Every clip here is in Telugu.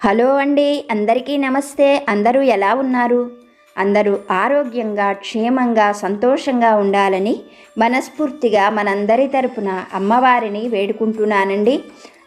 హలో అండి అందరికీ నమస్తే. అందరూ ఎలా ఉన్నారు? అందరూ ఆరోగ్యంగా క్షేమంగా సంతోషంగా ఉండాలని మనస్ఫూర్తిగా మనందరి తరపున అమ్మవారిని వేడుకుంటున్నానండి.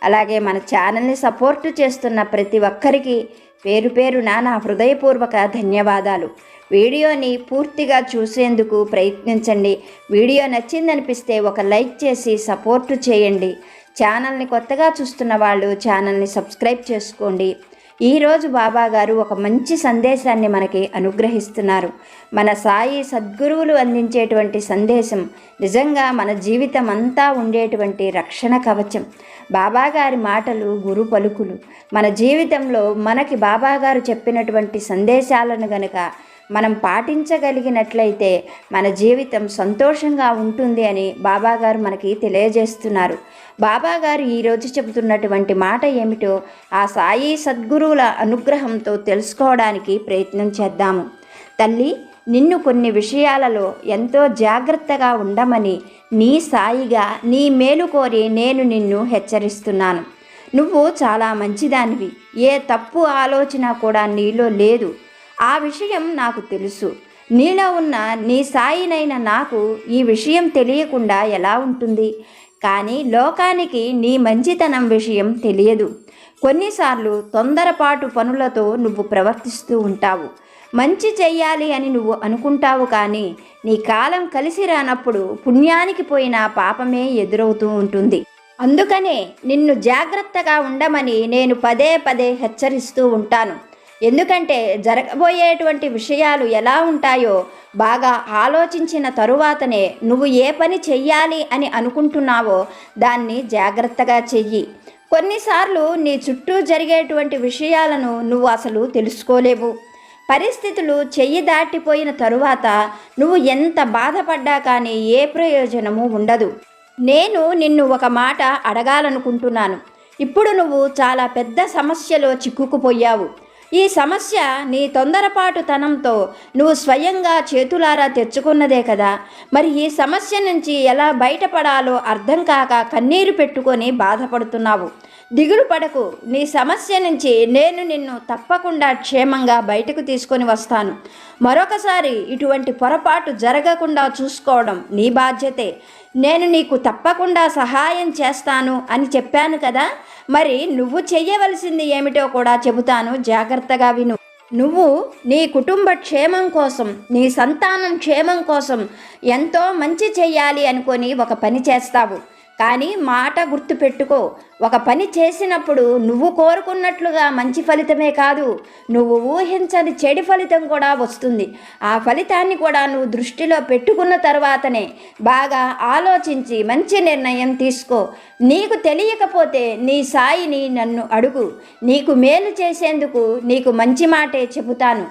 అలాగే మన ఛానల్ని సపోర్ట్ చేస్తున్న ప్రతి ఒక్కరికి పేరు పేరున నా హృదయపూర్వక ధన్యవాదాలు. వీడియోని పూర్తిగా చూసేందుకు ప్రయత్నించండి. వీడియో నచ్చిందనిపిస్తే ఒక లైక్ చేసి సపోర్టు చేయండి. ఛానల్ని కొత్తగా చూస్తున్న వాళ్ళు ఛానల్ని సబ్స్క్రైబ్ చేసుకోండి. ఈరోజు బాబా గారు ఒక మంచి సందేశాన్ని మనకి అనుగ్రహిస్తున్నారు. మన సాయి సద్గురువులు అందించేటువంటి సందేశం నిజంగా మన జీవితం అంతా ఉండేటువంటి రక్షణ కవచం. బాబాగారి మాటలు గురు పలుకులు. మన జీవితంలో మనకి బాబాగారు చెప్పినటువంటి సందేశాలను గనక మనం పాటించగలిగినట్లయితే మన జీవితం సంతోషంగా ఉంటుంది అని బాబాగారు మనకి తెలియజేస్తున్నారు. బాబాగారు ఈరోజు చెబుతున్నటువంటి మాట ఏమిటో ఆ సాయి సద్గురువుల అనుగ్రహంతో తెలుసుకోవడానికి ప్రయత్నం చేద్దాము. తల్లి నిన్ను కొన్ని విషయాలలో ఎంతో జాగ్రత్తగా ఉండమని నీ సాయిగా నీ మేలు కోరి నేను నిన్ను హెచ్చరిస్తున్నాను. నువ్వు చాలా మంచిదానివి. ఏ తప్పు ఆలోచన కూడా నీలో లేదు. ఆ విషయం నాకు తెలుసు. నీలో ఉన్న నీ సాయినైన నాకు ఈ విషయం తెలియకుండా ఎలా ఉంటుంది? కానీ లోకానికి నీ మంచితనం విషయం తెలియదు. కొన్నిసార్లు తొందరపాటు పనులతో నువ్వు ప్రవర్తిస్తూ ఉంటావు. మంచి చెయ్యాలి అని నువ్వు అనుకుంటావు కానీ నీ కాలం కలిసి రానప్పుడు పుణ్యానికి పోయిన పాపమే ఎదురవుతూ ఉంటుంది. అందుకనే నిన్ను జాగ్రత్తగా ఉండమని నేను పదే పదే హెచ్చరిస్తూ ఉంటాను. ఎందుకంటే జరగబోయేటువంటి విషయాలు ఎలా ఉంటాయో బాగా ఆలోచించిన తరువాతనే నువ్వు ఏ పని చెయ్యాలి అని అనుకుంటున్నావో దాన్ని జాగ్రత్తగా చెయ్యి. కొన్నిసార్లు నీ చుట్టూ జరిగేటువంటి విషయాలను నువ్వు అసలు తెలుసుకోలేవు. పరిస్థితులు చెయ్యి దాటిపోయిన తరువాత నువ్వు ఎంత బాధపడ్డా కానీ ఏ ప్రయోజనము ఉండదు. నేను నిన్ను ఒక మాట అడగాలనుకుంటున్నాను. ఇప్పుడు నువ్వు చాలా పెద్ద సమస్యలో చిక్కుకుపోయావు. ఈ సమస్య నీ తొందరపాటుతనంతో నువ్వు స్వయంగా చేతులారా తెచ్చుకున్నదే కదా. మరి ఈ సమస్య నుంచి ఎలా బయటపడాలో అర్థం కాక కన్నీరు పెట్టుకొని బాధపడుతున్నావు. దిగులు పడకు. నీ సమస్య నుంచి నేను నిన్ను తప్పకుండా క్షేమంగా బయటకు తీసుకొని వస్తాను. మరొకసారి ఇటువంటి పొరపాటు జరగకుండా చూసుకోవడం నీ బాధ్యతే. నేను నీకు తప్పకుండా సహాయం చేస్తాను అని చెప్పాను కదా మరి నువ్వు చెయ్యవలసింది ఏమిటో కూడా చెబుతాను. జాగ్రత్తగా విను. నువ్వు నీ కుటుంబ క్షేమం కోసం నీ సంతానం క్షేమం కోసం ఎంతో మంచి చేయాలి అనుకొని ఒక పని చేస్తావు. కానీ మాట గుర్తుపెట్టుకో. ఒక పని చేసినప్పుడు నువ్వు కోరుకున్నట్లుగా మంచి ఫలితమే కాదు. నువ్వు ఊహించని చెడు ఫలితం కూడా వస్తుంది. ఆ ఫలితాన్ని కూడా నువ్వు దృష్టిలో పెట్టుకున్న తర్వాతనే బాగా ఆలోచించి మంచి నిర్ణయం తీసుకో. నీకు తెలియకపోతే నీ సాయిని నన్ను అడుగు. నీకు మేలు చేసేందుకు నీకు మంచి మాటే చెబుతాను.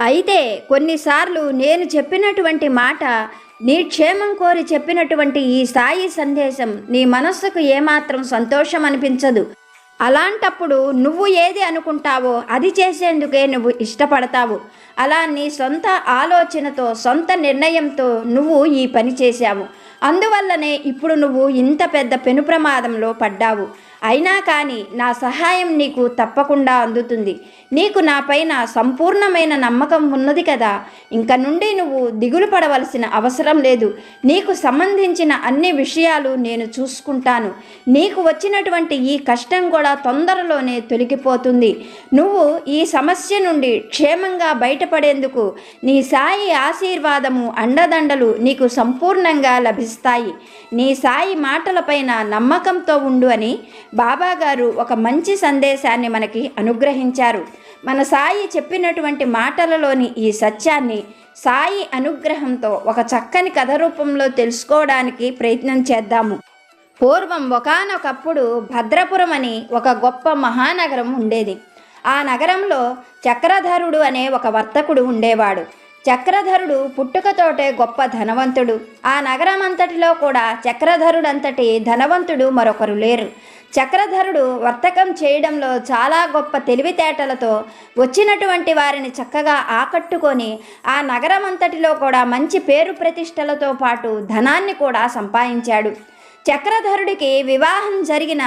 అయితే కొన్నిసార్లు నేను చెప్పినటువంటి మాట నీ క్షేమం కోరి చెప్పినటువంటి ఈ సాయి సందేశం నీ మనస్సుకు ఏమాత్రం సంతోషం అనిపించదు. అలాంటప్పుడు నువ్వు ఏది అనుకుంటావో అది చేసేందుకే నువ్వు ఇష్టపడతావు. అలా నీ సొంత ఆలోచనతో సొంత నిర్ణయంతో నువ్వు ఈ పని చేశావు. అందువల్లనే ఇప్పుడు నువ్వు ఇంత పెద్ద పెను ప్రమాదంలో పడ్డావు. అయినా కానీ నా సహాయం నీకు తప్పకుండా అందుతుంది. నీకు నాపైన సంపూర్ణమైన నమ్మకం ఉన్నది కదా. ఇంక నుండి నువ్వు దిగులు పడవలసిన అవసరం లేదు. నీకు సంబంధించిన అన్ని విషయాలు నేను చూసుకుంటాను. నీకు వచ్చినటువంటి ఈ కష్టం కూడా తొందరలోనే తొలగిపోతుంది. నువ్వు ఈ సమస్య నుండి క్షేమంగా బయటపడేందుకు నీ సాయి ఆశీర్వాదము అండదండలు నీకు సంపూర్ణంగా లభిస్తాయి. నీ సాయి మాటలపైన నమ్మకంతో ఉండు అని బాబాగారు ఒక మంచి సందేశాన్ని మనకి అనుగ్రహించారు. మన సాయి చెప్పినటువంటి మాటలలోని ఈ సత్యాన్ని సాయి అనుగ్రహంతో ఒక చక్కని కథ రూపంలో తెలుసుకోవడానికి ప్రయత్నం చేద్దాము. పూర్వం ఒకానొకప్పుడు భద్రపురం అని ఒక గొప్ప మహానగరం ఉండేది. ఆ నగరంలో చక్రధరుడు అనే ఒక వర్తకుడు ఉండేవాడు. చక్రధరుడు పుట్టుకతోటే గొప్ప ధనవంతుడు. ఆ నగరం అంతటిలో కూడా చక్రధరుడంతటి ధనవంతుడు మరొకరు లేరు. చక్రధరుడు వర్తకం చేయడంలో చాలా గొప్ప తెలివితేటలతో వచ్చినటువంటి వారిని చక్కగా ఆకట్టుకొని ఆ నగరం అంతటిలో కూడా మంచి పేరు ప్రతిష్టలతో పాటు ధనాన్ని కూడా సంపాదించాడు. చక్రధరుడికి వివాహం జరిగిన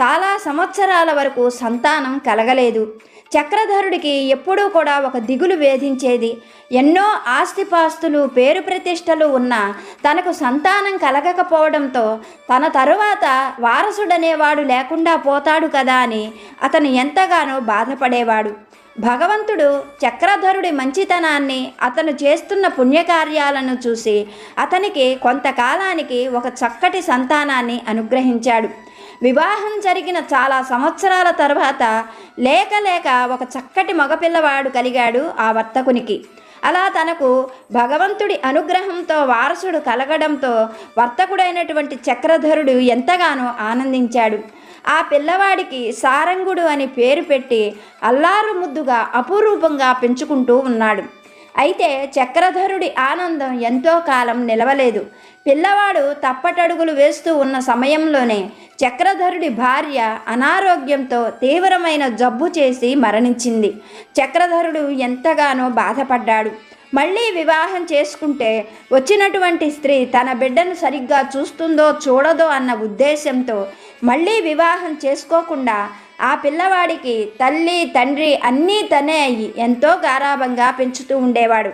చాలా సంవత్సరాల వరకు సంతానం కలగలేదు. చక్రధరుడికి ఎప్పుడూ కూడా ఒక దిగులు వేధించేది. ఎన్నో ఆస్తిపాస్తులు పేరు ప్రతిష్టలు ఉన్న తనకు సంతానం కలగకపోవడంతో తన తరువాత వారసుడనేవాడు లేకుండా పోతాడు కదా అని అతను ఎంతగానో బాధపడేవాడు. భగవంతుడు చక్రధరుడి మంచితనాన్ని అతను చేస్తున్న పుణ్యకార్యాలను చూసి అతనికి కొంతకాలానికి ఒక చక్కటి సంతానాన్ని అనుగ్రహించాడు. వివాహం జరిగిన చాలా సంవత్సరాల తర్వాత లేక లేక ఒక చక్కటి మగపిల్లవాడు కలిగాడు ఆ వర్తకునికి. అలా తనకు భగవంతుడి అనుగ్రహంతో వారసుడు కలగడంతో వర్తకుడైనటువంటి చక్రధరుడు ఎంతగానో ఆనందించాడు. ఆ పిల్లవాడికి సారంగుడు అని పేరు పెట్టి అల్లారు ముద్దుగా అపురూపంగా పెంచుకుంటూ ఉన్నాడు. అయితే చక్రధరుడి ఆనందం ఎంతో కాలం నిలవలేదు. పిల్లవాడు తప్పటడుగులు వేస్తూ ఉన్న సమయంలోనే చక్రధరుడి భార్య అనారోగ్యంతో తీవ్రమైన జబ్బు చేసి మరణించింది. చక్రధరుడు ఎంతగానో బాధపడ్డాడు. మళ్ళీ వివాహం చేసుకుంటే వచ్చినటువంటి స్త్రీ తన బిడ్డను సరిగ్గా చూస్తుందో చూడదో అన్న ఉద్దేశంతో మళ్ళీ వివాహం చేసుకోకుండా ఆ పిల్లవాడికి తల్లి తండ్రి అన్నీ తనే అయ్యి ఎంతో గారాభంగా పెంచుతూ ఉండేవాడు.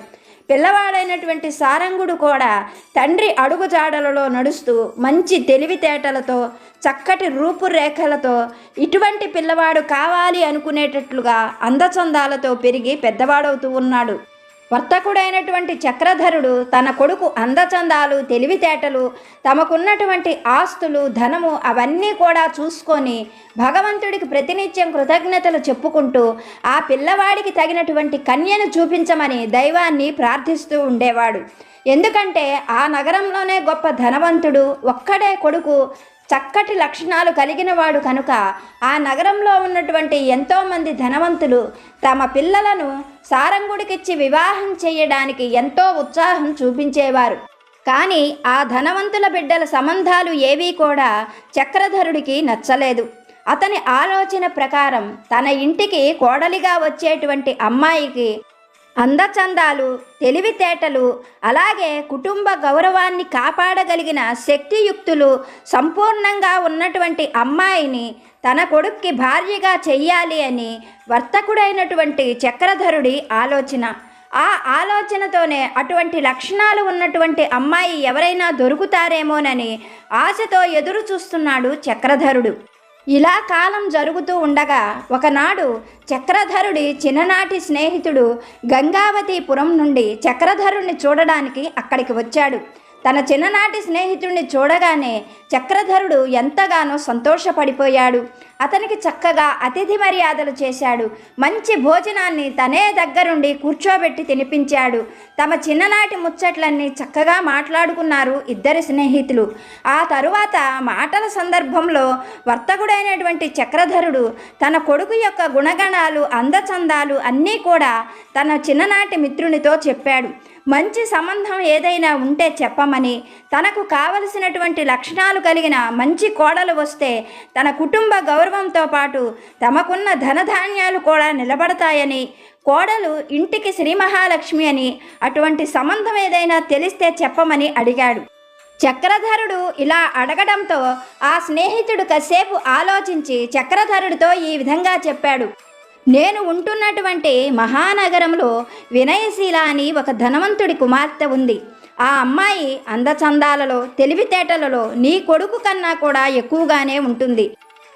పిల్లవాడైనటువంటి సారంగుడు కూడా తండ్రి అడుగుజాడలలో నడుస్తూ మంచి తెలివితేటలతో చక్కటి రూపురేఖలతో ఇటువంటి పిల్లవాడు కావాలి అనుకునేటట్లుగా అందచందాలతో పెరిగి పెద్దవాడవుతూ ఉన్నాడు. వర్తకుడైనటువంటి చక్రధరుడు తన కొడుకు అందచందాలు తెలివితేటలు తమకున్నటువంటి ఆస్తులు ధనము అవన్నీ కూడా చూసుకొని భగవంతుడికి ప్రతినిత్యం కృతజ్ఞతలు చెప్పుకుంటూ ఆ పిల్లవాడికి తగినటువంటి కన్యను చూపించమని దైవాన్ని ప్రార్థిస్తూ ఉండేవాడు. ఎందుకంటే ఆ నగరంలోనే గొప్ప ధనవంతుడు ఒక్కడే కొడుకు చక్కటి లక్షణాలు కలిగిన వాడు కనుక ఆ నగరంలో ఉన్నటువంటి ఎంతోమంది ధనవంతులు తమ పిల్లలను సారంగుడికిచ్చి వివాహం చేయడానికి ఎంతో ఉత్సాహం చూపించేవారు. కానీ ఆ ధనవంతుల బిడ్డల సంబంధాలు ఏవీ కూడా చక్రధరుడికి నచ్చలేదు. అతని ఆలోచన ప్రకారం తన ఇంటికి కోడలిగా వచ్చేటువంటి అమ్మాయికి అందచందాలు తెలివితేటలు అలాగే కుటుంబ గౌరవాన్ని కాపాడగలిగిన శక్తియుక్తులు సంపూర్ణంగా ఉన్నటువంటి అమ్మాయిని తన కొడుక్కి భార్యగా చెయ్యాలి అని వర్తకుడైనటువంటి చక్రధరుడి ఆలోచన. ఆ ఆలోచనతోనే అటువంటి లక్షణాలు ఉన్నటువంటి అమ్మాయి ఎవరైనా దొరుకుతారేమోనని ఆశతో ఎదురు చూస్తున్నాడు చక్రధరుడు. ఇలా కాలం జరుగుతూ ఉండగా ఒకనాడు చక్రధరుడి చిన్ననాటి స్నేహితుడు గంగావతిపురం నుండి చక్రధరుణ్ణి చూడడానికి అక్కడికి వచ్చాడు. తన చిన్ననాటి స్నేహితుడిని చూడగానే చక్రధరుడు ఎంతగానో సంతోషపడిపోయాడు. అతనికి చక్కగా అతిథి మర్యాదలు చేశాడు. మంచి భోజనాన్ని తనే దగ్గరుండి కూర్చోబెట్టి తినిపించాడు. తమ చిన్ననాటి ముచ్చట్లన్నీ చక్కగా మాట్లాడుకున్నారు ఇద్దరి స్నేహితులు. ఆ తరువాత మాటల సందర్భంలో వర్తకుడైనటువంటి చక్రధరుడు తన కొడుకు యొక్క గుణగణాలు అందచందాలు అన్నీ కూడా తన చిన్ననాటి మిత్రునితో చెప్పాడు. మంచి సంబంధం ఏదైనా ఉంటే చెప్పమని తనకు కావలసినటువంటి లక్షణాలు కలిగిన మంచి కోడలు వస్తే తన కుటుంబ గౌరవంతో పాటు తమకున్న ధనధాన్యాలు కూడా నిలబడతాయని కోడలు ఇంటికి శ్రీ మహాలక్ష్మి అని అటువంటి సంబంధం ఏదైనా తెలిస్తే చెప్పమని అడిగాడు. చక్రధరుడు ఇలా అడగడంతో ఆ స్నేహితుడు కాసేపు ఆలోచించి చక్రధరుడితో ఈ విధంగా చెప్పాడు. నేను ఉంటున్నటువంటి మహానగరంలో వినయశీల అని ఒక ధనవంతుడి కుమార్తె ఉంది. ఆ అమ్మాయి అందచందాలలో తెలివితేటలలో నీ కొడుకు కన్నా కూడా ఎక్కువగానే ఉంటుంది.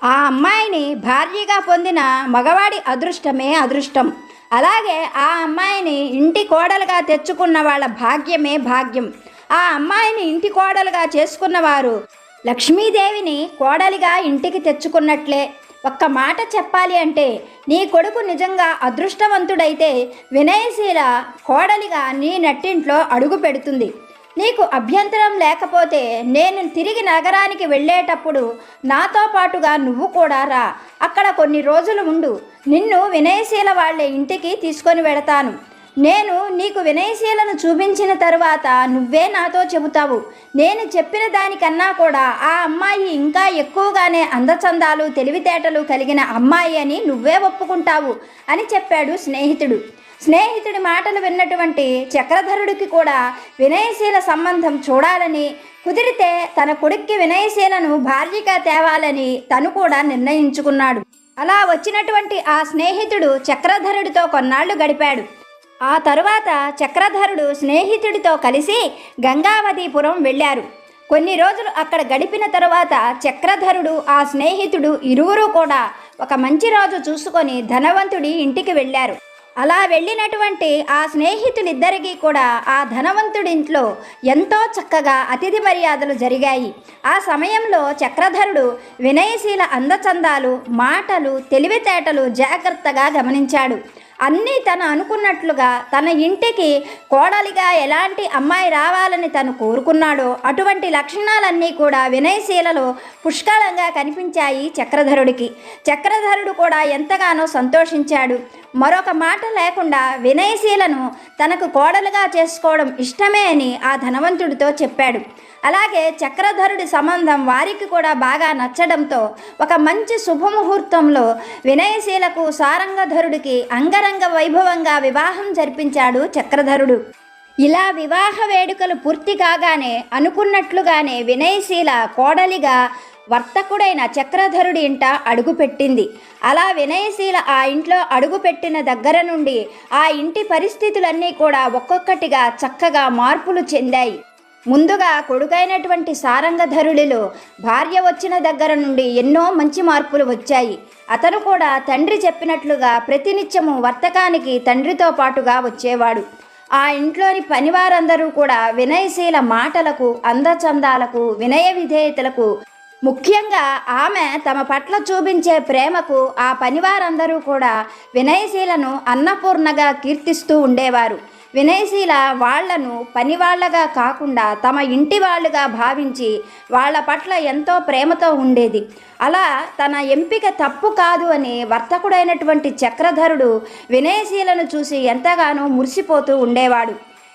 ఆ అమ్మాయిని భార్యగా పొందిన మగవాడి అదృష్టమే అదృష్టం. అలాగే ఆ అమ్మాయిని ఇంటి కోడలుగా తెచ్చుకున్న వాళ్ళ భాగ్యమే భాగ్యం. ఆ అమ్మాయిని ఇంటి కోడలుగా చేసుకున్నవారు లక్ష్మీదేవిని కోడలిగా ఇంటికి తెచ్చుకున్నట్లే. ఒక్క మాట చెప్పాలి అంటే నీ కొడుకు నిజంగా అదృష్టవంతుడైతే వినయశీల కోడలిగా నీ నట్టింట్లో అడుగు పెడుతుంది. నీకు అభ్యంతరం లేకపోతే నేను తిరిగి నగరానికి వెళ్ళేటప్పుడు నాతో పాటుగా నువ్వు కూడా రా. అక్కడ కొన్ని రోజులు ఉండు. నిన్ను వినయశీల వాళ్ళ ఇంటికి తీసుకొని వెడతాను. నేను నీకు వినయశీలను చూపించిన తరువాత నువ్వే నాతో చెబుతావు. నేను చెప్పిన దానికన్నా కూడా ఆ అమ్మాయి ఇంకా ఎక్కువగానే అందచందాలు తెలివితేటలు కలిగిన అమ్మాయి అని నువ్వే ఒప్పుకుంటావు అని చెప్పాడు స్నేహితుడు. స్నేహితుడి మాటలు విన్నటువంటి చక్రధరుడికి కూడా వినయశీల సంబంధం చూడాలని కుదిరితే తన కొడుక్కి వినయశీలను భార్యగా తేవాలని తను కూడా నిర్ణయించుకున్నాడు. అలా వచ్చినటువంటి ఆ స్నేహితుడు చక్రధరుడితో కొన్నాళ్ళు గడిపాడు. ఆ తరువాత చక్రధరుడు స్నేహితుడితో కలిసి గంగావతిపురం వెళ్ళారు. కొన్ని రోజులు అక్కడ గడిపిన తరువాత చక్రధరుడు ఆ స్నేహితుడు ఇరువురు కూడా ఒక మంచి రోజు చూసుకొని ధనవంతుడి ఇంటికి వెళ్ళారు. అలా వెళ్ళినటువంటి ఆ స్నేహితులిద్దరికీ కూడా ఆ ధనవంతుడింట్లో ఎంతో చక్కగా అతిథి మర్యాదలు జరిగాయి. ఆ సమయంలో చక్రధరుడు వినయశీల అందచందాలు మాటలు తెలివితేటలు జాగ్రత్తగా గమనించాడు. అన్నీ తను అనుకున్నట్లుగా తన ఇంటికి కోడలిగా ఎలాంటి అమ్మాయి రావాలని తను కోరుకున్నాడో అటువంటి లక్షణాలన్నీ కూడా వినయశీలలో పుష్కలంగా కనిపించాయి చక్రధరుడికి. చక్రధరుడు కూడా ఎంతగానో సంతోషించాడు. మరొక మాట లేకుండా వినయశీలను తనకు కోడలుగా చేసుకోవడం ఇష్టమే అని ఆ ధనవంతుడితో చెప్పాడు. అలాగే చక్రధరుడి సంబంధం వారికి కూడా బాగా నచ్చడంతో ఒక మంచి శుభముహూర్తంలో వినయశీలకు సారంగధరుడికి అంగరంగ వైభవంగా వివాహం జరిపించాడు చక్రధరుడు. ఇలా వివాహ వేడుకలు పూర్తి కాగానే అనుకున్నట్లుగానే వినయశీల కోడలిగా వర్తకుడైన చక్రధరుడి ఇంట అడుగుపెట్టింది అలా వినయశీల ఆ ఇంట్లో అడుగుపెట్టిన దగ్గర నుండి ఆ ఇంటి పరిస్థితులన్నీ కూడా ఒక్కొక్కటిగా చక్కగా మార్పులు చెందాయి. ముందుగా కొడుకైనటువంటి సారంగధరుడిలో భార్య వచ్చిన దగ్గర నుండి ఎన్నో మంచి మార్పులు వచ్చాయి. అతను కూడా తండ్రి చెప్పినట్లుగా ప్రతినిత్యము వర్తకానికి తండ్రితో పాటుగా వచ్చేవాడు. ఆ ఇంట్లోని పనివారందరూ కూడా వినయశీల మాటలకు అందచందాలకు వినయ విధేయతలకు ముఖ్యంగా ఆమె తమ పట్ల చూపించే ప్రేమకు ఆ పనివారందరూ కూడా వినయశీలను అన్నపూర్ణగా కీర్తిస్తూ ఉండేవారు. వినయశీల వాళ్ళను పనివాళ్ళగా కాకుండా తమ ఇంటి వాళ్ళుగా భావించి వాళ్ళ పట్ల ఎంతో ప్రేమతో ఉండేది. అలా తన ఎంపిక తప్పు కాదు అని వర్తకుడైనటువంటి చక్రధరుడు వినయశీలను చూసి ఎంతగానో మురిసిపోతూ ఉండేవాడు.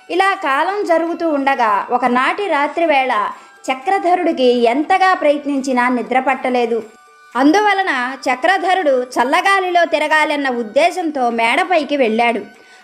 ఇలా కాలం జరుగుతూ ఉండగా ఒకనాటి రాత్రి వేళ చక్రధరుడికి ఎంతగా ప్రయత్నించినా నిద్ర పట్టలేదు అందువలన చక్రధరుడు చల్లగాలిలో తిరగాలన్న ఉద్దేశంతో మేడపైకి వెళ్ళాడు.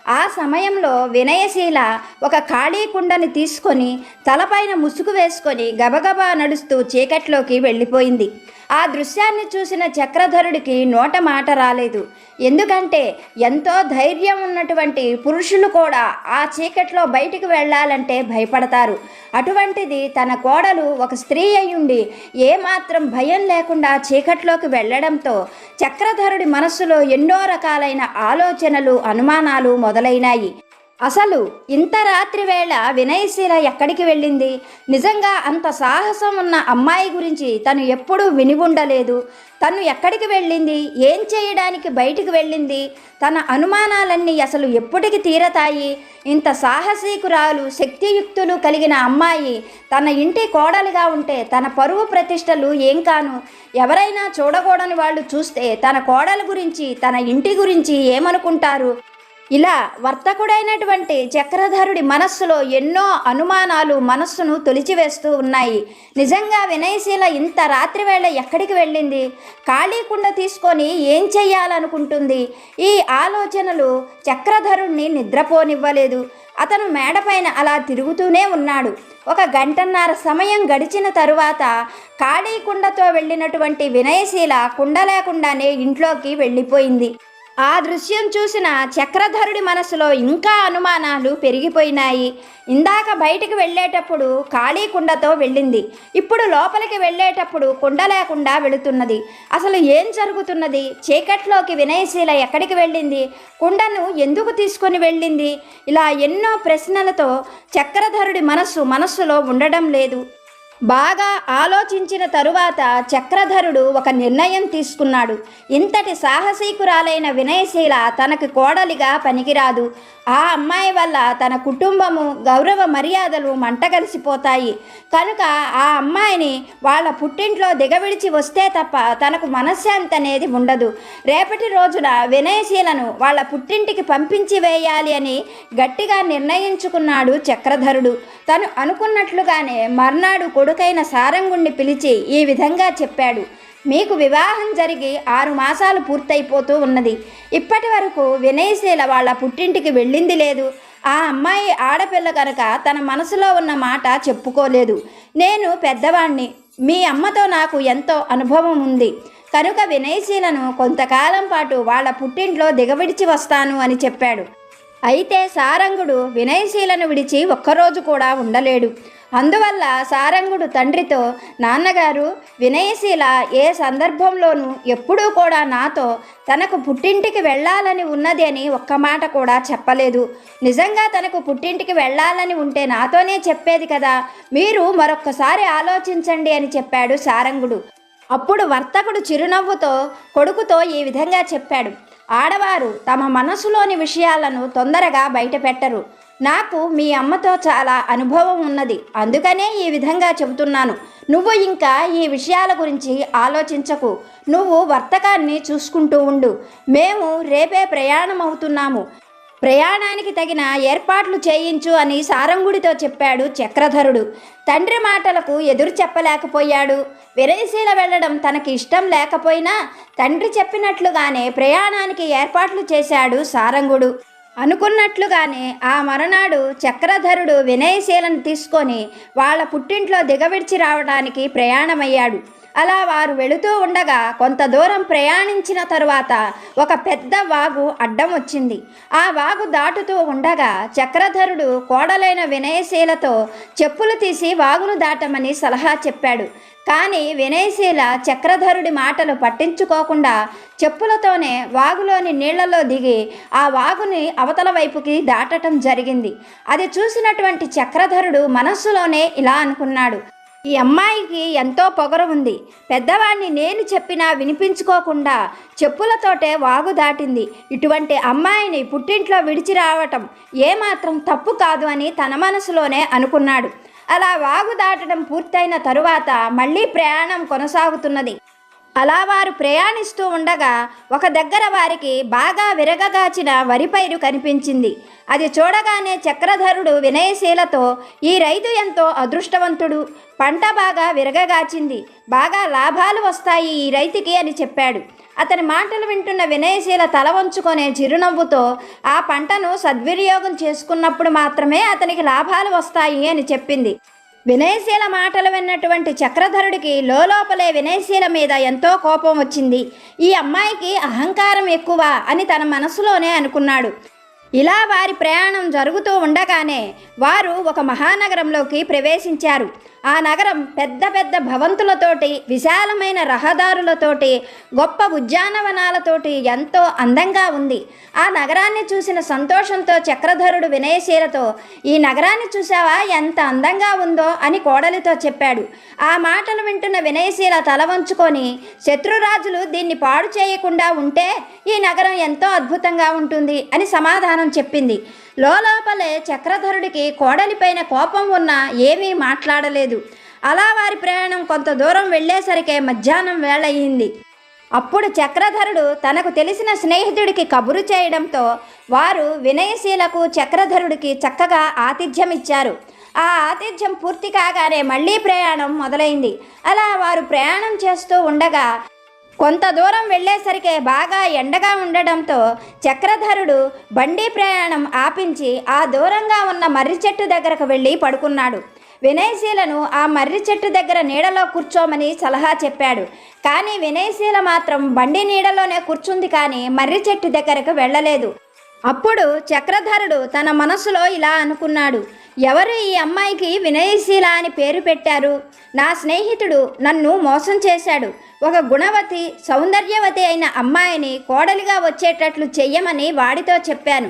ఆ సమయంలో వినయశీల ఒక ఖాళీ కుండని తీసుకొని తలపైన ముసుగు వేసుకొని గబగబా నడుస్తూ చీకట్లోకి వెళ్ళిపోయింది. ఆ దృశ్యాన్ని చూసిన చక్రధరుడికి నోట మాట రాలేదు. ఎందుకంటే ఎంతో ధైర్యం ఉన్నటువంటి పురుషులు కూడా ఆ చీకట్లో బయటికి వెళ్ళాలంటే భయపడతారు. అటువంటిది తన కోడలు ఒక స్త్రీ అయ్యుండి ఏమాత్రం భయం లేకుండా చీకట్లోకి వెళ్ళడంతో చక్రధరుడి మనస్సులో ఎన్నో రకాలైన ఆలోచనలు అనుమానాలు మొదలైనాయి. అసలు ఇంత రాత్రి వేళ వినయశీల ఎక్కడికి వెళ్ళింది? నిజంగా అంత సాహసం ఉన్న అమ్మాయి గురించి తను ఎప్పుడూ విని ఉండలేదు. తను ఎక్కడికి వెళ్ళింది? ఏం చేయడానికి బయటికి వెళ్ళింది? తన అనుమానాలన్నీ అసలు ఎప్పటికి తీరతాయి? ఇంత సాహసీకురాలు శక్తియుక్తులు కలిగిన అమ్మాయి తన ఇంటి కోడలుగా ఉంటే తన పరువు ప్రతిష్టలు ఏం కాను? ఎవరైనా చూడకూడని వాళ్ళు చూస్తే తన కోడల గురించి తన ఇంటి గురించి ఏమనుకుంటారు? ఇలా వర్తకుడైనటువంటి చక్రధరుడి మనస్సులో ఎన్నో అనుమానాలు మనస్సును తొలిచివేస్తూ ఉన్నాయి. నిజంగా వినయశీల ఇంత రాత్రివేళ ఎక్కడికి వెళ్ళింది? ఖాళీకుండ తీసుకొని ఏం చెయ్యాలనుకుంటుంది? ఈ ఆలోచనలు చక్రధరుణ్ణి నిద్రపోనివ్వలేదు. అతను మేడపైన అలా తిరుగుతూనే ఉన్నాడు. ఒక గంటన్నర సమయం గడిచిన తరువాత ఖాళీ కుండతో వెళ్ళినటువంటి వినయశీల కుండ లేకుండానే ఇంట్లోకి వెళ్ళిపోయింది. ఆ దృశ్యం చూసిన చక్రధరుడి మనసులో ఇంకా అనుమానాలు పెరిగిపోయినాయి. ఇందాక బయటికి వెళ్ళేటప్పుడు ఖాళీ కుండతో వెళ్ళింది. ఇప్పుడు లోపలికి వెళ్ళేటప్పుడు కుండ లేకుండా వెళుతున్నది. అసలు ఏం జరుగుతున్నది? చీకట్లోకి వినయశీల ఎక్కడికి వెళ్ళింది? కుండను ఎందుకు తీసుకొని వెళ్ళింది? ఇలా ఎన్నో ప్రశ్నలతో చక్రధరుడి మనస్సు మనస్సులో ఉండడం లేదు. బాగా ఆలోచించిన తరువాత చక్రధరుడు ఒక నిర్ణయం తీసుకున్నాడు. ఇంతటి సాహసీకురాలైన వినయశీల తనకు కోడలిగా పనికిరాదు. ఆ అమ్మాయి వల్ల తన కుటుంబము గౌరవ మర్యాదలు మంటగలిసిపోతాయి. కనుక ఆ అమ్మాయిని వాళ్ళ పుట్టింట్లో దిగవిడిచి వస్తే తప్ప తనకు మనశ్శాంతి అనేది ఉండదు. రేపటి రోజున వినయశీలను వాళ్ళ పుట్టింటికి పంపించి వేయాలి అని గట్టిగా నిర్ణయించుకున్నాడు చక్రధరుడు. తను అనుకున్నట్లుగానే మర్నాడు కొడుకైన సారంగుణ్ణి పిలిచి ఈ విధంగా చెప్పాడు. మీకు వివాహం జరిగి ఆరు మాసాలు పూర్తయిపోతూ ఉన్నది. ఇప్పటి వరకు వినయశీల వాళ్ళ పుట్టింటికి వెళ్ళింది లేదు. ఆ అమ్మాయి ఆడపిల్ల కనుక తన మనసులో ఉన్న మాట చెప్పుకోలేదు. నేను పెద్దవాణ్ణి. మీ అమ్మతో నాకు ఎంతో అనుభవం ఉంది. కనుక వినయశీలను కొంతకాలం పాటు వాళ్ళ పుట్టింట్లో దిగవిడిచి వస్తాను అని చెప్పాడు. అయితే సారంగుడు వినయశీలను విడిచి ఒక్కరోజు కూడా ఉండలేడు. అందువల్ల సారంగుడు తండ్రితో నాన్నగారు వినయశీల ఏ సందర్భంలోనూ ఎప్పుడూ కూడా నాతో తనకు పుట్టింటికి వెళ్ళాలని ఉన్నది అని ఒక్క మాట కూడా చెప్పలేదు. నిజంగా తనకు పుట్టింటికి వెళ్ళాలని ఉంటే నాతోనే చెప్పేది కదా? మీరు మరొక్కసారి ఆలోచించండి అని చెప్పాడు సారంగుడు. అప్పుడు వర్తకుడు చిరునవ్వుతో కొడుకుతో ఈ విధంగా చెప్పాడు. ఆడవారు తమ మనసులోని విషయాలను తొందరగా బయటపెట్టరు. నాకు మీ అమ్మతో చాలా అనుభవం ఉన్నది. అందుకనే ఈ విధంగా చెబుతున్నాను. నువ్వు ఇంకా ఈ విషయాల గురించి ఆలోచించకు. నువ్వు వర్తకాన్ని చూసుకుంటూ ఉండు. మేము రేపే ప్రయాణం అవుతున్నాము ప్రయాణానికి తగిన ఏర్పాట్లు చేయించు అని సారంగుడితో చెప్పాడు చక్రధరుడు. తండ్రి మాటలకు ఎదురు చెప్పలేకపోయాడు. విరయశీల వెళ్ళడం తనకి ఇష్టం లేకపోయినా తండ్రి చెప్పినట్లుగానే ప్రయాణానికి ఏర్పాట్లు చేశాడు సారంగుడు. అనుకున్నట్లుగానే ఆ మరునాడు చక్రధరుడు వినయశీలను తీసుకొని వాళ్ళ పుట్టింట్లో దిగవిడిచి రావడానికి ప్రయాణమయ్యాడు. అలా వారు వెళుతూ ఉండగా కొంత దూరం ప్రయాణించిన తరువాత ఒక పెద్ద వాగు అడ్డం వచ్చింది. ఆ వాగు దాటుతూ ఉండగా చక్రధరుడు కోడలైన వినయశీలతో చెప్పులు తీసి వాగును దాటమని సలహా చెప్పాడు. కానీ వినయశీల చక్రధరుడి మాటలు పట్టించుకోకుండా చెప్పులతోనే వాగులోని నీళ్ళలో దిగి ఆ వాగుని అవతల వైపుకి దాటటం జరిగింది. అది చూసినటువంటి చక్రధరుడు మనస్సులోనే ఇలా అనుకున్నాడు. ఈ అమ్మాయికి ఎంతో పొగరు ఉంది. పెద్దవాణ్ణి నేను చెప్పినా వినిపించుకోకుండా చెప్పులతోటే వాగు దాటింది. ఇటువంటి అమ్మాయిని పుట్టింట్లో విడిచి రావటం ఏమాత్రం తప్పు కాదు అని తన మనసులోనే అనుకున్నాడు. అలా వాగు దాటడం పూర్తయిన తరువాత మళ్ళీ ప్రయాణం కొనసాగుతున్నది. అలా వారు ప్రయాణిస్తూ ఉండగా ఒక దగ్గర వారికి బాగా విరగగాచిన వరి పైరు కనిపించింది. అది చూడగానే చక్రధరుడు వినయశీలతో ఈ రైతు ఎంతో అదృష్టవంతుడు. పంట బాగా విరగగాచింది. బాగా లాభాలు వస్తాయి ఈ రైతుకి అని చెప్పాడు. అతని మాటలు వింటున్న వినయశీల తల వంచుకొనే చిరునవ్వుతో ఆ పంటను సద్వినియోగం చేసుకున్నప్పుడు మాత్రమే అతనికి లాభాలు వస్తాయి అని చెప్పింది. వినయశీల మాటలు విన్నటువంటి చక్రధరుడికి లోపలే వినయశీల మీద ఎంతో కోపం వచ్చింది. ఈ అమ్మాయికి అహంకారం ఎక్కువ అని తన మనసులోనే అనుకున్నాడు. ఇలా వారి ప్రయాణం జరుగుతూ ఉండగానే వారు ఒక మహానగరంలోకి ప్రవేశించారు. ఆ నగరం పెద్ద పెద్ద భవంతులతోటి విశాలమైన రహదారులతోటి గొప్ప ఉద్యానవనాలతోటి ఎంతో అందంగా ఉంది. ఆ నగరాన్ని చూసిన సంతోషంతో చక్రధరుడు వినయశీలతో ఈ నగరాన్ని చూసావా ఎంత అందంగా ఉందో అని కోడలితో చెప్పాడు. ఆ మాటలు వింటున్న వినయశీల తల వంచుకొని శత్రురాజులు దీన్ని పాడు చేయకుండా ఉంటే ఈ నగరం ఎంతో అద్భుతంగా ఉంటుంది అని సమాధానం చెప్పింది. లోపలే చక్రధరుడికి కోడలిపైన కోపం ఉన్నా ఏమీ మాట్లాడలేదు. అలా వారి ప్రయాణం కొంత దూరం వెళ్ళేసరికే మధ్యాహ్నం వేళయింది. అప్పుడు చక్రధరుడు తనకు తెలిసిన స్నేహితుడికి కబురు చేయడంతో వారు వినయశీలకు చక్రధరుడికి చక్కగా ఆతిథ్యం ఇచ్చారు ఆ ఆతిథ్యం పూర్తి కాగానే మళ్ళీ ప్రయాణం మొదలైంది. అలా వారు ప్రయాణం చేస్తూ ఉండగా కొంత దూరం వెళ్ళేసరికి బాగా ఎండగా ఉండడంతో చక్రధరుడు బండి ప్రయాణం ఆపించి ఆ దూరంగా ఉన్న మర్రి చెట్టు దగ్గరకు వెళ్ళి పడుకున్నాడు. వినయశీలను ఆ మర్రి చెట్టు దగ్గర నీడలో కూర్చోమని సలహా చెప్పాడు. కానీ వినయశీల మాత్రం బండి నీడలోనే కూర్చుంది కానీ మర్రి చెట్టు దగ్గరకు వెళ్ళలేదు. అప్పుడు చక్రధరుడు తన మనసులో ఇలా అనుకున్నాడు. ఎవరు ఈ అమ్మాయికి వినయశీల అని పేరు పెట్టారు? నా స్నేహితుడు నన్ను మోసం చేశాడు. ఒక గుణవతి సౌందర్యవతి అయిన అమ్మాయిని కోడలిగా వచ్చేటట్లు చెయ్యమని వాడితో చెప్పాను.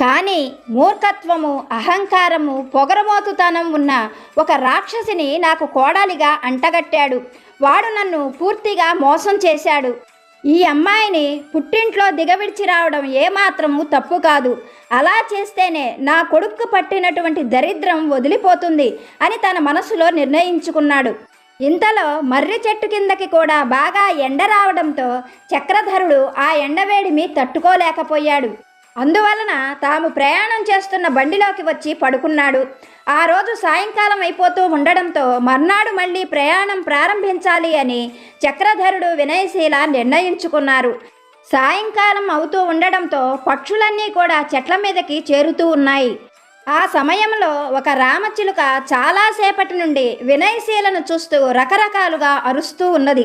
కానీ మూర్ఖత్వము అహంకారము పొగరమోతుతనం ఉన్న ఒక రాక్షసిని నాకు కోడలిగా అంటగట్టాడు. వాడు నన్ను పూర్తిగా మోసం చేశాడు. ఈ అమ్మాయిని పుట్టింట్లో దిగవిడిచి రావడం ఏమాత్రము తప్పు కాదు. అలా చేస్తేనే నా కొడుక్కు పట్టినటువంటి దరిద్రం వదిలిపోతుంది అని తన మనసులో నిర్ణయించుకున్నాడు. ఇంతలో మర్రి చెట్టు కిందకి కూడా బాగా ఎండ రావడంతో చక్రధరుడు ఆ ఎండవేడిమి తట్టుకోలేకపోయాడు. అందువలన తాము ప్రయాణం చేస్తున్న బండిలోకి వచ్చి పడుకున్నాడు. ఆ రోజు సాయంకాలం అయిపోతూ ఉండడంతో మర్నాడు మళ్ళీ ప్రయాణం ప్రారంభించాలి అని చక్రధరుడు వినయశీల నిర్ణయించుకున్నారు. సాయంకాలం అవుతూ ఉండడంతో పక్షులన్నీ కూడా చెట్ల మీదకి చేరుతూ ఉన్నాయి. ఆ సమయంలో ఒక రామచిలుక చాలాసేపటి నుండి వినయశీలను చూస్తూ రకరకాలుగా అరుస్తూ ఉన్నది.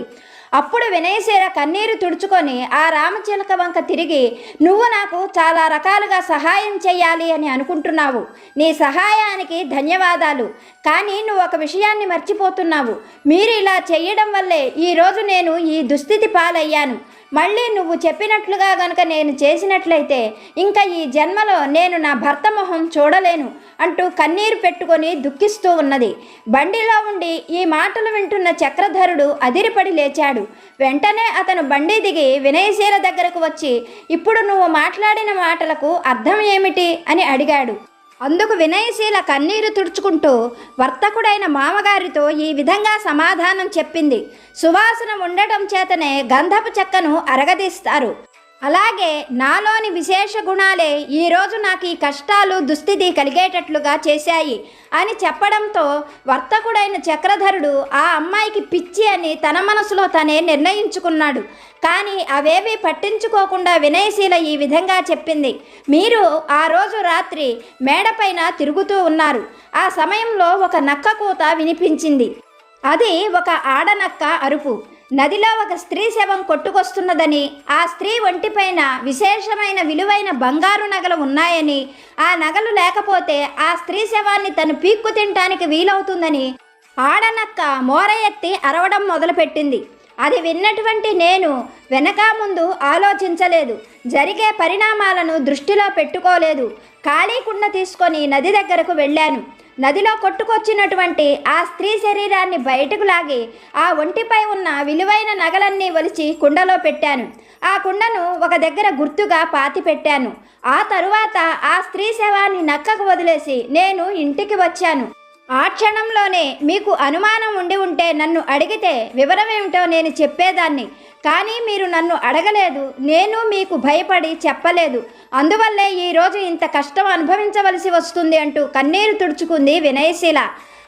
అప్పుడు వినయశీర కన్నీరు తుడుచుకొని ఆ రామచిలక వంక తిరిగి నువ్వు నాకు చాలా రకాలుగా సహాయం చేయాలి అని అనుకుంటున్నావు. నీ సహాయానికి ధన్యవాదాలు. కానీ నువ్వు ఒక విషయాన్ని మర్చిపోతున్నావు. మీరు ఇలా చేయడం వల్లే ఈరోజు నేను ఈ దుస్థితి పాలయ్యాను. మళ్ళీ నువ్వు చెప్పినట్లుగా గనుక నేను చేసినట్లయితే ఇంకా ఈ జన్మలో నేను నా భర్త మొహం చూడలేను అంటూ కన్నీరు పెట్టుకొని దుఃఖిస్తూ ఉన్నది. బండిలో ఉండి ఈ మాటలు వింటున్న చక్రధరుడు అదిరిపడి లేచాడు. వెంటనే అతను బండి దిగి వినయశీల దగ్గరకు వచ్చి ఇప్పుడు నువ్వు మాట్లాడిన మాటలకు అర్థం ఏమిటి? అని అడిగాడు. అందుకు వినయశీల కన్నీరు తుడుచుకుంటూ వర్తకుడైన మామగారితో ఈ విధంగా సమాధానం చెప్పింది. సువాసన ఉండటం చేతనే గంధపు చెక్కను అరగదీస్తారు. అలాగే నాలోని విశేష గుణాలే ఈరోజు నాకు ఈ కష్టాలు దుస్థితి కలిగేటట్లుగా చేశాయి అని చెప్పడంతో వర్తకుడైన చక్రధరుడు ఆ అమ్మాయికి పిచ్చి అని తన మనసులో తనే నిర్ణయించుకున్నాడు. కానీ అవేవి పట్టించుకోకుండా వినయశీల ఈ విధంగా చెప్పింది. మీరు ఆ రోజు రాత్రి మేడపైన తిరుగుతూ ఉన్నారు. ఆ సమయంలో ఒక నక్క కూత వినిపించింది. అది ఒక ఆడనక్క అరుపు. నదిలో ఒక స్త్రీ శవం కొట్టుకొస్తున్నదని ఆ స్త్రీ ఒంటిపైన విశేషమైన విలువైన బంగారు నగలు ఉన్నాయని ఆ నగలు లేకపోతే ఆ స్త్రీ శవాన్ని తను పీక్కు తినటానికి వీలవుతుందని ఆడనక్క మోర ఎత్తి అరవడం మొదలుపెట్టింది. అది విన్నటువంటి నేను వెనక ముందు ఆలోచించలేదు. జరిగే పరిణామాలను దృష్టిలో పెట్టుకోలేదు. ఖాళీ కుండ తీసుకొని నది దగ్గరకు వెళ్ళాను. నదిలో కొట్టుకొచ్చినటువంటి ఆ స్త్రీ శరీరాన్ని బయటకు లాగి ఆ ఒంటిపై ఉన్న విలువైన నగలన్నీ ఒలిచి కుండలో పెట్టాను. ఆ కుండను ఒక దగ్గర గుర్తుగా పాతి పెట్టాను. ఆ తరువాత ఆ స్త్రీ శవాన్ని నక్కకు వదిలేసి నేను ఇంటికి వచ్చాను. ఆ క్షణంలోనే మీకు అనుమానం ఉండి ఉంటే నన్ను అడిగితే వివరమేమిటో నేను చెప్పేదాన్ని. కానీ మీరు నన్ను అడగలేదు నేను మీకు భయపడి చెప్పలేదు. అందువల్లే ఈరోజు ఇంత కష్టం అనుభవించవలసి వస్తుంది అంటూ కన్నీరు తుడుచుకుంది వినయశీల.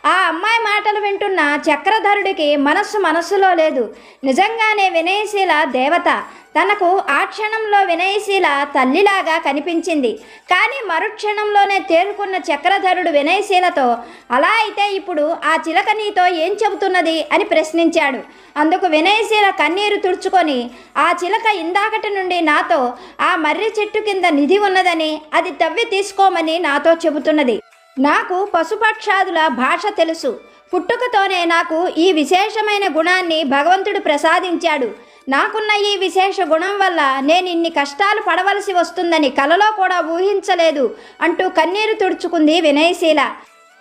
ఆ అమ్మాయి మాటలు వింటున్న చక్రధరుడికి మనస్సు మనస్సులో లేదు. నిజంగానే వినయశీల దేవత తనకు ఆ క్షణంలో వినయశీల తల్లిలాగా కనిపించింది. కానీ మరుక్షణంలోనే తేరుకున్న చక్రధరుడు వినయశీలతో అలా అయితే ఇప్పుడు ఆ చిలక నీతో ఏం చెబుతున్నది? అని ప్రశ్నించాడు. అందుకు వినయశీల కన్నీరు తుడుచుకొని ఆ చిలక ఇందాకటి నుండి నాతో ఆ మర్రి చెట్టు కింద నిధి ఉన్నదని అది తవ్వి తీసుకోమని నాతో చెబుతున్నది. నాకు పశుపక్షాదుల భాష తెలుసు. పుట్టుకతోనే నాకు ఈ విశేషమైన గుణాన్ని భగవంతుడు ప్రసాదించాడు. నాకున్న ఈ విశేష గుణం వల్ల నేను ఇన్ని కష్టాలు పడవలసి వస్తుందని కలలో కూడా ఊహించలేదు అంటూ కన్నీరు తుడుచుకుంది వినయశీల.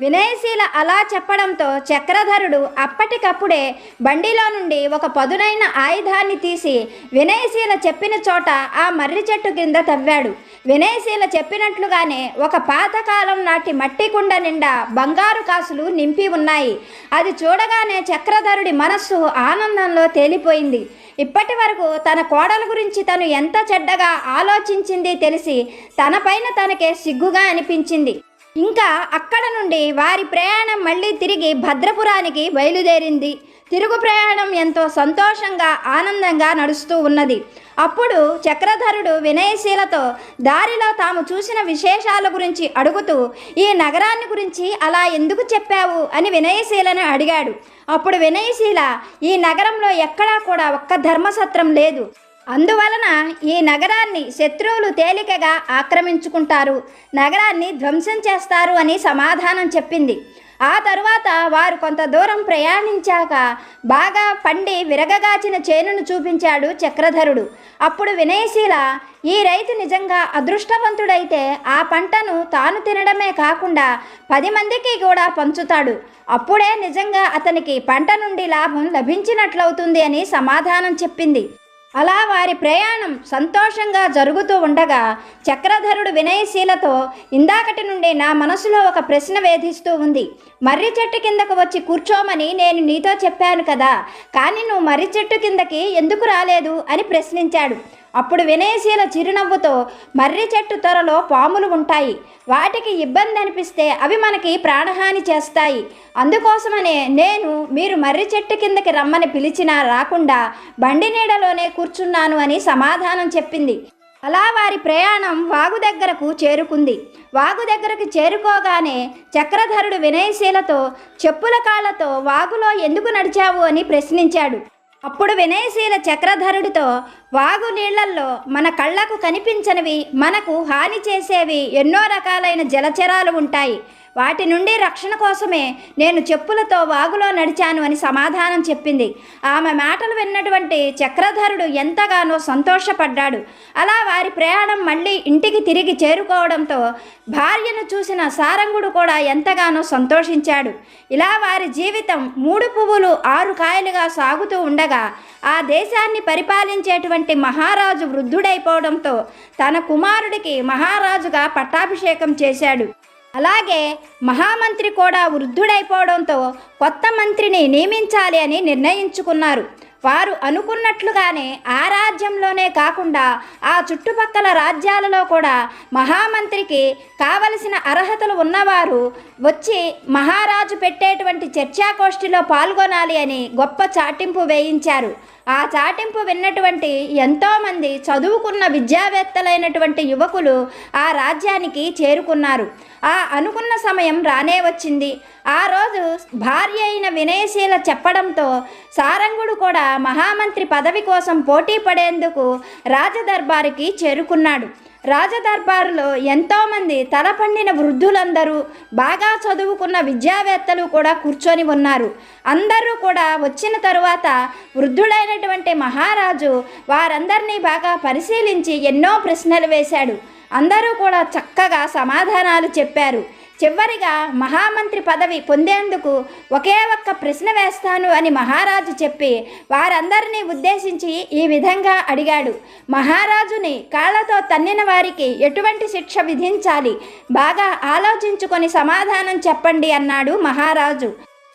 వినయశీల అలా చెప్పడంతో చక్రధరుడు అప్పటికప్పుడే బండిలో నుండి ఒక పదునైన ఆయుధాన్ని తీసి వినయశీల చెప్పిన చోట ఆ మర్రి చెట్టు కింద తవ్వాడు. వినయశీల చెప్పినట్లుగానే ఒక పాతకాలం నాటి మట్టి కుండ నిండా బంగారు కాసులు నింపి ఉన్నాయి. అది చూడగానే చక్రధరుడి మనస్సు ఆనందంలో తేలిపోయింది. ఇప్పటి వరకు తన కోడల గురించి తను ఎంత చెడ్డగా ఆలోచించింది తెలిసి తనపైన తనకే సిగ్గుగా అనిపించింది. ఇంకా అక్కడ నుండి వారి ప్రయాణం మళ్ళీ తిరిగి భద్రపురానికి బయలుదేరింది. తిరుగు ప్రయాణం ఎంతో సంతోషంగా ఆనందంగా నడుస్తూ ఉన్నది. అప్పుడు చక్రధరుడు వినయశీలతో దారిలో తాము చూసిన విశేషాల గురించి అడుగుతూ ఈ నగరాన్ని గురించి అలా ఎందుకు చెప్పావు? అని వినయశీలను అడిగాడు. అప్పుడు వినయశీల ఈ నగరంలో ఎక్కడా కూడా ఒక్క ధర్మసత్రం లేదు. అందువలన ఈ నగరాన్ని శత్రువులు తేలికగా ఆక్రమించుకుంటారు. నగరాన్ని ధ్వంసం చేస్తారు అని సమాధానం చెప్పింది. ఆ తరువాత వారు కొంత దూరం ప్రయాణించాక బాగా పండి విరగగాచిన చేనును చూపించాడు చక్రధరుడు. అప్పుడు వినయశీల ఈ రైతు నిజంగా అదృష్టవంతుడైతే ఆ పంటను తాను తినడమే కాకుండా పది మందికి కూడా పంచుతాడు. అప్పుడే నిజంగా అతనికి పంట నుండి లాభం లభించినట్లవుతుంది అని సమాధానం చెప్పింది. అలా వారి ప్రయాణం సంతోషంగా జరుగుతూ ఉండగా చక్రధరుడు వినయశీలతో ఇందాకటి నుండి నా మనసులో ఒక ప్రశ్న వేధిస్తూ ఉంది. మర్రి చెట్టు కిందకు వచ్చి కూర్చోమని నేను నీతో చెప్పాను కదా. కానీ నువ్వు మర్రి చెట్టు కిందకి ఎందుకు రాలేదు? అని ప్రశ్నించాడు. అప్పుడు వినయశీల చిరునవ్వుతో మర్రి చెట్టు త్వరలో పాములు ఉంటాయి. వాటికి ఇబ్బంది అనిపిస్తే అవి మనకి ప్రాణహాని చేస్తాయి. అందుకోసమనే నేను మీరు మర్రి చెట్టు కిందకి రమ్మని పిలిచినా రాకుండా బండి నీడలోనే కూర్చున్నాను అని సమాధానం చెప్పింది. అలా వారి ప్రయాణం వాగు దగ్గరకు చేరుకుంది. వాగు దగ్గరకు చేరుకోగానే చక్రధరుడు వినయశీలతో చెప్పుల కాళ్ళతో వాగులో ఎందుకు నడిచావు? అని ప్రశ్నించాడు. అప్పుడు వినయశీల చక్రధరుడితో వాగు నీళ్ళల్లో మన కళ్ళకు కనిపించనివి మనకు హాని చేసేవి ఎన్నో రకాలైన జలచరాలు ఉంటాయి. వాటి నుండి రక్షణ కోసమే నేను చెప్పులతో వాగులో నడిచాను అని సమాధానం చెప్పింది. ఆమె మాటలు విన్నటువంటి చక్రధరుడు ఎంతగానో సంతోషపడ్డాడు. అలా వారి ప్రయాణం మళ్ళీ ఇంటికి తిరిగి చేరుకోవడంతో భార్యను చూసిన సారంగుడు కూడా ఎంతగానో సంతోషించాడు. ఇలా వారి జీవితం మూడు పువ్వులు ఆరు కాయలుగా సాగుతూ ఉండగా ఆ దేశాన్ని పరిపాలించేటువంటి మహారాజు వృద్ధుడైపోవడంతో తన కుమారుడికి మహారాజుగా పట్టాభిషేకం చేశాడు. అలాగే మహామంత్రి కూడా వృద్ధుడైపోవడంతో కొత్త మంత్రిని నియమించాలి అని నిర్ణయించుకున్నారు. వారు అనుకున్నట్లుగానే ఆ రాజ్యంలోనే కాకుండా ఆ చుట్టుపక్కల రాజ్యాలలో కూడా మహామంత్రికి కావలసిన అర్హతలు ఉన్నవారు వచ్చి మహారాజు పెట్టేటువంటి చర్చాగోష్ఠిలో పాల్గొనాలి అని గొప్ప చాటింపు వేయించారు. ఆ చాటింపు విన్నటువంటి ఎంతోమంది చదువుకున్న విద్యావేత్తలైనటువంటి యువకులు ఆ రాజ్యానికి చేరుకున్నారు. ఆ అనుకున్న సమయం రానే వచ్చింది. ఆ రోజు భార్య అయిన వినయశీల చెప్పడంతో సారంగుడు కూడా మహామంత్రి పదవి కోసం పోటీ పడేందుకు రాజదర్బారికి చేరుకున్నాడు. రాజదర్బారులో ఎంతోమంది తలపండిన వృద్ధులందరూ బాగా చదువుకున్న విద్యావేత్తలు కూడా కూర్చొని ఉన్నారు. అందరూ కూడా వచ్చిన తరువాత వృద్ధుడైనటువంటి మహారాజు వారందరినీ బాగా పరిశీలించి ఎన్నో ప్రశ్నలు వేశాడు. అందరూ కూడా చక్కగా సమాధానాలు చెప్పారు. చివరిగా మహామంత్రి పదవి పొందేందుకు ఒకే ఒక్క ప్రశ్న వేస్తాను అని మహారాజు చెప్పి వారందరినీ ఉద్దేశించి ఈ విధంగా అడిగాడు. మహారాజుని కాళ్ళతో తన్నిన వారికి ఎటువంటి శిక్ష విధించాలి? బాగా ఆలోచించుకొని సమాధానం చెప్పండి అన్నాడు మహారాజు.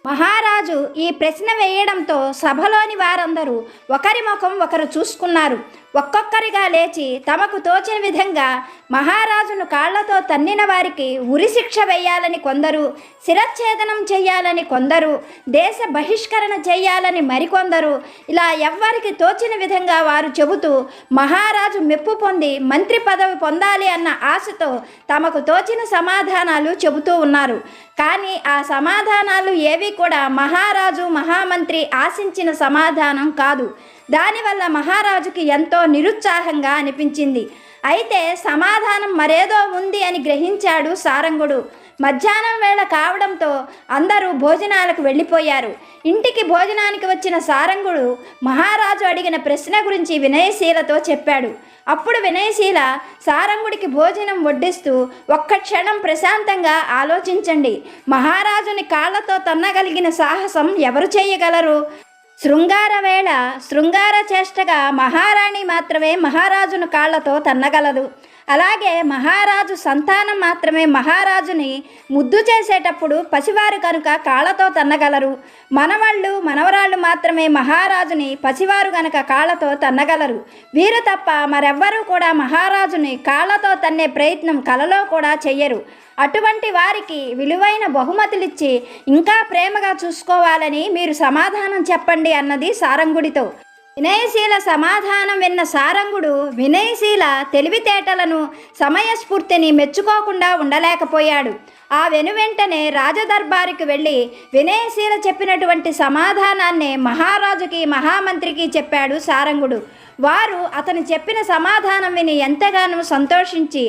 మహారాజు ఈ ప్రశ్న వేయడంతో సభలోని వారందరూ ఒకరి ముఖం ఒకరు చూసుకున్నారు. ఒక్కొక్కరిగా లేచి తమకు తోచిన విధంగా మహారాజును కాళ్ళతో తన్నిన వారికి ఉరి శిక్ష వేయాలని కొందరు శిరచ్ఛేదనం చేయాలని కొందరు దేశ బహిష్కరణ చేయాలని మరికొందరు. ఇలా ఎవ్వరికి తోచిన విధంగా వారు చెబుతూ మహారాజు మెప్పు పొంది మంత్రి పదవి పొందాలి అన్న ఆశతో తమకు తోచిన సమాధానాలు చెబుతూ ఉన్నారు. కానీ ఆ సమాధానాలు ఏవి కూడా మహారాజు మహామంత్రి ఆశించిన సమాధానం కాదు. దానివల్ల మహారాజుకి ఎంతో నిరుత్సాహంగా అనిపించింది. అయితే సమాధానం మరేదో ఉంది అని గ్రహించాడు సారంగుడు. మధ్యాహ్నం వేళ కావడంతో అందరూ భోజనాలకు వెళ్ళిపోయారు. ఇంటికి భోజనానికి వచ్చిన సారంగుడు మహారాజు అడిగిన ప్రశ్న గురించి వినయశీలతో చెప్పాడు. అప్పుడు వినయశీల సారంగుడికి భోజనం వడ్డిస్తూ ఒక్క క్షణం ప్రశాంతంగా ఆలోచించండి. మహారాజుని కాళ్ళతో తన్నగలిగిన సాహసం ఎవరు చేయగలరు? శృంగారవేళ శృంగార చేష్టగా మహారాణి మాత్రమే మహారాజును కాళ్ళతో తన్నగలదు. అలాగే మహారాజు సంతానం మాత్రమే మహారాజుని ముద్దు చేసేటప్పుడు పసివారు కనుక కాళ్ళతో తన్నగలరు. మనవాళ్ళు మనవరాళ్ళు మాత్రమే మహారాజుని పసివారు గనుక కాళ్ళతో తన్నగలరు. వీరు తప్ప మరెవ్వరూ కూడా మహారాజుని కాళ్ళతో తన్నే ప్రయత్నం కలలో కూడా చెయ్యరు. అటువంటి వారికి విలువైన బహుమతులిచ్చి ఇంకా ప్రేమగా చూసుకోవాలని మీరు సమాధానం చెప్పండి అన్నది సారంగుడితో. వినయశీల సమాధానం విన్న సారంగుడు వినయశీల తెలివితేటలను సమయస్ఫూర్తిని మెచ్చుకోకుండా ఉండలేకపోయాడు. ఆ వెనువెంటనే రాజదర్బారుకి వెళ్ళి వినయశీల చెప్పినటువంటి సమాధానాన్నే మహారాజుకి మహామంత్రికి చెప్పాడు సారంగుడు. వారు అతను చెప్పిన సమాధానం విని ఎంతగానో సంతోషించి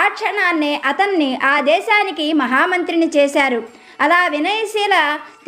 ఆ క్షణాన్నే అతన్ని ఆ దేశానికి మహామంత్రిని చేశారు. అలా వినయశీల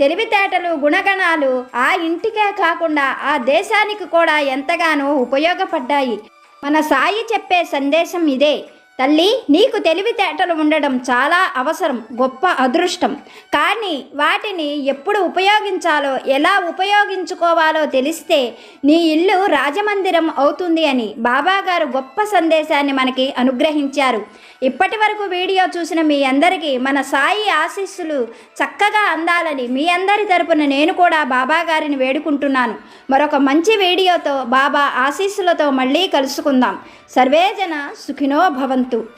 తెలివితేటలు గుణగణాలు ఆ ఇంటికే కాకుండా ఆ దేశానికి కూడా ఎంతగానో ఉపయోగపడ్డాయి. మన సాయి చెప్పే సందేశం ఇదే. తల్లి నీకు తెలివితేటలు ఉండడం చాలా అవసరం గొప్ప అదృష్టం. కానీ వాటిని ఎప్పుడు ఉపయోగించాలో ఎలా ఉపయోగించుకోవాలో తెలిస్తే నీ ఇల్లు రాజమందిరం అవుతుంది అని బాబాగారు గొప్ప సందేశాన్ని మనకి అనుగ్రహించారు. ఇప్పటి వరకు వీడియో చూసిన మీ అందరికీ మన సాయి ఆశీస్సులు చక్కగా అందాలని మీ అందరి తరపున నేను కూడా బాబా గారిని వేడుకుంటున్నాను. మరొక మంచి వీడియోతో బాబా ఆశీస్సులతో మళ్ళీ కలుసుకుందాం. సర్వేజన సుఖినో భవంతు.